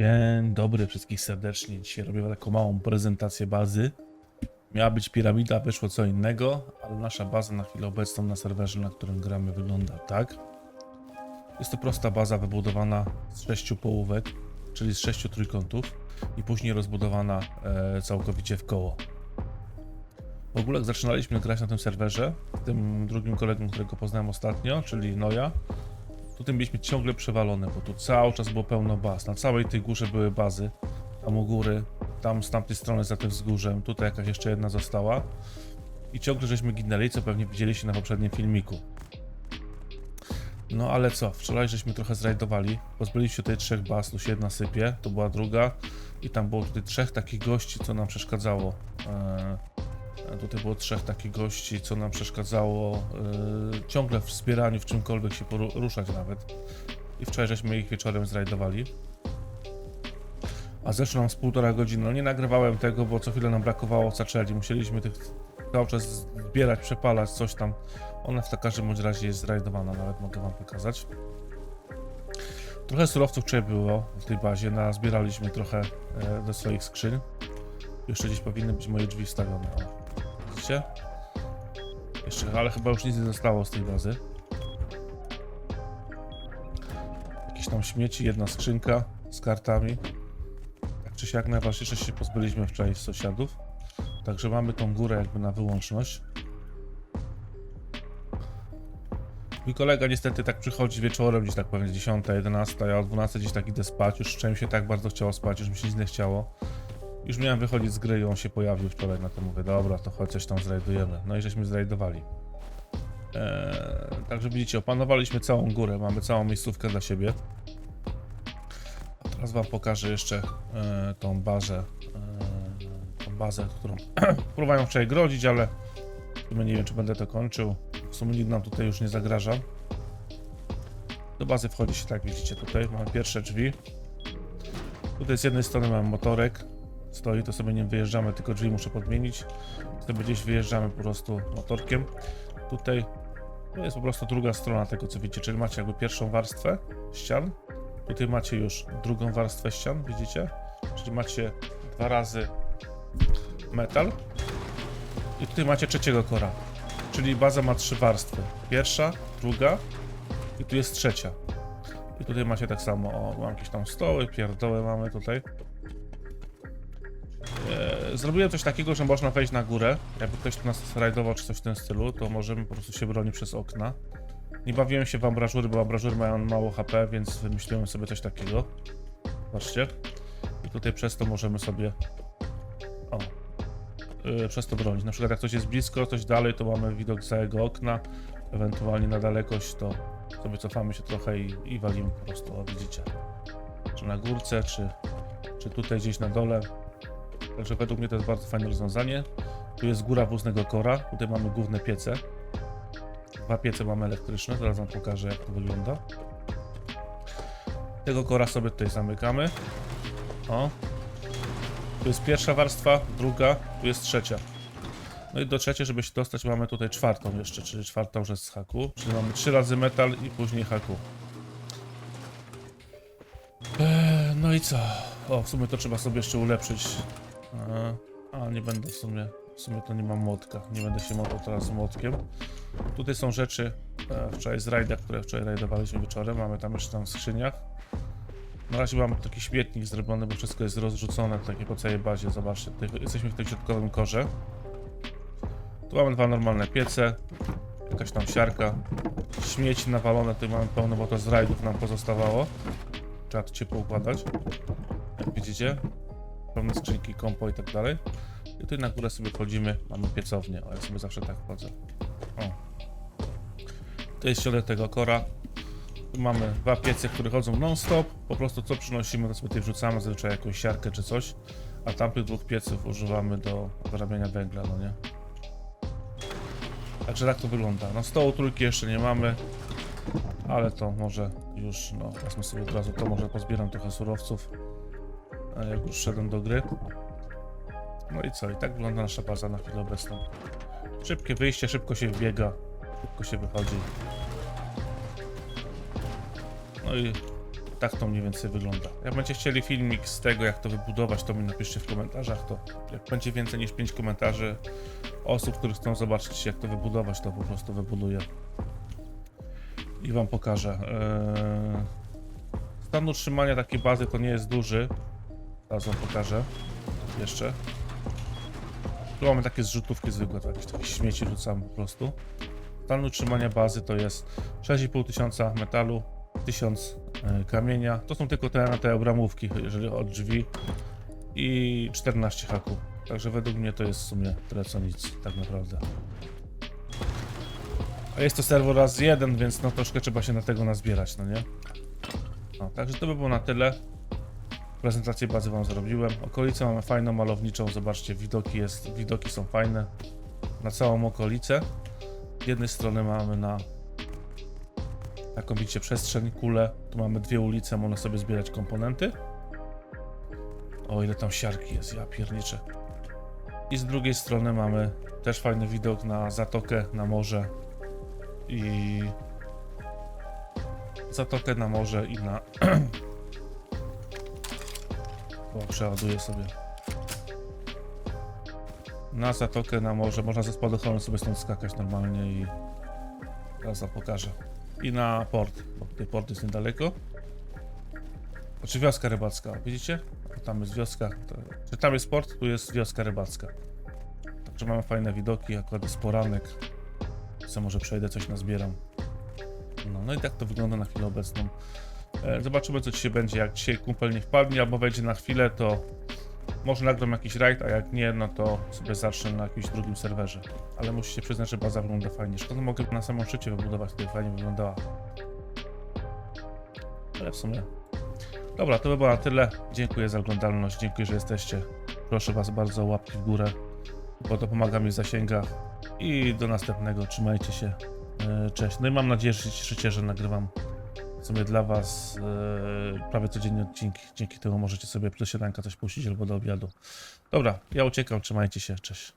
Dzień dobry wszystkich serdecznie. Dzisiaj robię taką małą prezentację bazy. Miała być piramida, wyszło co innego, ale nasza baza na chwilę obecną na serwerze, na którym gramy, wygląda tak. Jest to prosta baza wybudowana z sześciu połówek, czyli z sześciu trójkątów i później rozbudowana e, całkowicie w koło. W ogóle jak zaczynaliśmy grać na tym serwerze, tym drugim kolegą, którego poznałem ostatnio, czyli Noja, Tutaj mieliśmy ciągle przewalone, bo tu cały czas było pełno baz. Na całej tej górze były bazy. Tam u góry, tam z tamtej strony za tym wzgórzem, tutaj jakaś jeszcze jedna została. I ciągle żeśmy ginęli, co pewnie widzieliście na poprzednim filmiku. No ale co, wczoraj żeśmy trochę zrajdowali. Pozbyliśmy się tutaj trzech baz, tu się jedna sypie, to była druga. I tam było tutaj trzech takich gości, co nam przeszkadzało. Eee, tutaj było trzech takich gości, co nam przeszkadzało eee, ciągle w wspieraniu, w czymkolwiek się poruszać nawet. I wczoraj żeśmy ich wieczorem zrajdowali. A zeszło nam z półtora godziny. No nie nagrywałem tego, bo co chwilę nam brakowało zaczęli. Musieliśmy tych cały czas zbierać, przepalać, coś tam. Ona w każdym bądź razie jest zrajdowana, nawet mogę wam pokazać. Trochę surowców wczoraj było w tej bazie, nazbieraliśmy trochę e, do swoich skrzyń. Jeszcze gdzieś powinny być moje drzwi wstawione. Widzicie? Jeszcze, ale chyba już nic nie zostało z tej bazy. Jakieś tam śmieci, jedna skrzynka z kartami. Tak czy siak najważniejsze się pozbyliśmy wczoraj z sąsiadów. Także mamy tą górę jakby na wyłączność. Mój kolega niestety tak przychodzi wieczorem, gdzieś tak pewnie 10, 11, ja o 12 gdzieś tak idę spać. Już mi się tak bardzo chciało spać, już mi się nic nie chciało. Już miałem wychodzić z gry i on się pojawił wczoraj na to mówię, dobra, to coś tam zrajdujemy. No i żeśmy zrajdowali. Eee, także widzicie, opanowaliśmy całą górę, mamy całą miejscówkę dla siebie. A teraz wam pokażę jeszcze e, tą bazę, e, tą bazę, którą próbowałem wczoraj grodzić, ale nie wiem, czy będę to kończył. W sumie nikt nam tutaj już nie zagraża. Do bazy wchodzi się tak, widzicie tutaj, mamy pierwsze drzwi. Tutaj z jednej strony mamy motorek, stoi, to sobie nie wyjeżdżamy, tylko drzwi muszę podmienić. Sobie gdzieś wyjeżdżamy po prostu motorkiem. Tutaj to jest po prostu druga strona tego, co widzicie, czyli macie jakby pierwszą warstwę ścian. Tutaj macie już drugą warstwę ścian, widzicie? Czyli macie dwa razy metal. I tutaj macie trzeciego kora. Czyli baza ma trzy warstwy. Pierwsza, druga i tu jest trzecia. I tutaj macie tak samo, o, mam jakieś tam stoły, pierdoły mamy tutaj. Zrobiłem coś takiego, że można wejść na górę. Jakby ktoś tu nas rajdował czy coś w tym stylu, to możemy po prostu się bronić przez okna. Nie bawiłem się w ambrażury, bo ambrażury mają mało HP, więc wymyśliłem sobie coś takiego. Patrzcie. I tutaj przez to możemy sobie... O. Yy, przez to bronić. Na przykład jak ktoś jest blisko, coś dalej, to mamy widok za jego okna. Ewentualnie na dalekość, to sobie cofamy się trochę i, i walimy po prostu. O, widzicie. Czy na górce, czy, czy tutaj gdzieś na dole. Także według mnie to jest bardzo fajne rozwiązanie. Tu jest góra wóznego kora, tutaj mamy główne piece. Dwa piece mamy elektryczne, zaraz wam pokażę jak to wygląda. Tego kora sobie tutaj zamykamy. O. Tu jest pierwsza warstwa, druga, tu jest trzecia. No i do trzeciej, żeby się dostać, mamy tutaj czwartą jeszcze, czyli czwarta już jest z haku. Czyli mamy trzy razy metal i później haku. Eee, no i co? O, w sumie to trzeba sobie jeszcze ulepszyć. A, nie będę w sumie. W sumie to nie mam młotka. Nie będę się motał teraz młotkiem. Tutaj są rzeczy e, wczoraj z rajda, które wczoraj rajdowaliśmy wieczorem. Mamy tam jeszcze tam w skrzyniach. Na razie mamy taki śmietnik zrobiony, bo wszystko jest rozrzucone takie po całej bazie. Zobaczcie, tutaj jesteśmy w tym środkowym korze. Tu mamy dwa normalne piece, jakaś tam siarka, śmieci nawalone, tutaj mamy pełno, bo to z rajdów nam pozostawało. Trzeba to ciepło układać, jak widzicie. Pełne skrzynki, kompo i tak dalej. I tutaj na górę sobie wchodzimy, mamy piecownię, o ja sobie zawsze tak wchodzę. O. To jest środek tego kora. Tu mamy dwa piece, które chodzą non-stop. Po prostu co przynosimy, to sobie tutaj wrzucamy, zazwyczaj jakąś siarkę czy coś. A tamtych dwóch pieców używamy do wyrabiania węgla, no nie? Także tak to wygląda. No stołu trójki jeszcze nie mamy, ale to może już, no wezmę sobie od razu to, może pozbieram trochę surowców, jak już szedłem do gry. No i co, i tak wygląda nasza baza na chwilę obecną. Szybkie wyjście, szybko się wbiega, szybko się wychodzi. No i tak to mniej więcej wygląda. Jak będziecie chcieli filmik z tego, jak to wybudować, to mi napiszcie w komentarzach. To jak będzie więcej niż 5 komentarzy osób, które chcą zobaczyć, jak to wybudować, to po prostu wybuduję i wam pokażę. Eee, Stan utrzymania takiej bazy to nie jest duży. Teraz wam pokażę. Jeszcze. Tu mamy takie zrzutówki zwykłe, jakieś takie śmieci rzucamy po prostu. Stan utrzymania bazy to jest 6,5 tysiąca metalu, 1000 e, kamienia. To są tylko te, na te obramówki, jeżeli od drzwi. I 14 haków. Także według mnie to jest w sumie tyle co nic, tak naprawdę. A jest to serwer raz jeden, więc no troszkę trzeba się na tego nazbierać, no nie? No, także to by było na tyle. Prezentację bazy wam zrobiłem. Okolicę mamy fajną, malowniczą. Zobaczcie, widoki, jest, widoki są fajne. Na całą okolicę. Z jednej strony mamy na taką widzicie przestrzeń, kulę. Tu mamy dwie ulice, można sobie zbierać komponenty. O ile tam siarki jest, ja pierniczę. I z drugiej strony mamy też fajny widok na zatokę, na morze i zatokę na morze i na o, przeładuję sobie. Na zatokę na morze. Można ze spadochronem sobie stąd skakać normalnie i teraz wam pokażę. I na port, bo tutaj port jest niedaleko. Znaczy wioska rybacka, widzicie? Tam jest wioska, czy tam jest port, tu jest wioska rybacka. Także mamy fajne widoki, akurat jest poranek. Co może przejdę, coś nazbieram. No, no i tak to wygląda na chwilę obecną. E, zobaczymy, co dzisiaj będzie. Jak dzisiaj kumpel nie wpadnie albo wejdzie na chwilę, to może nagram jakiś raid, a jak nie, no to sobie zacznę na jakimś drugim serwerze. Ale musicie przyznać, że baza wygląda fajnie. Szkoda, mogę na samym szczycie wybudować, tutaj fajnie wyglądała. Ale w sumie... Dobra, to by było na tyle. Dziękuję za oglądalność, dziękuję, że jesteście. Proszę was bardzo łapki w górę, bo to pomaga mi w zasięgach. I do następnego, trzymajcie się. E, Cześć. No i mam nadzieję, że że nagrywam sobie dla Was e, prawie codziennie odcinki. Dzięki temu możecie sobie do śniadanka coś puścić albo do obiadu. Dobra, ja uciekam, trzymajcie się, cześć.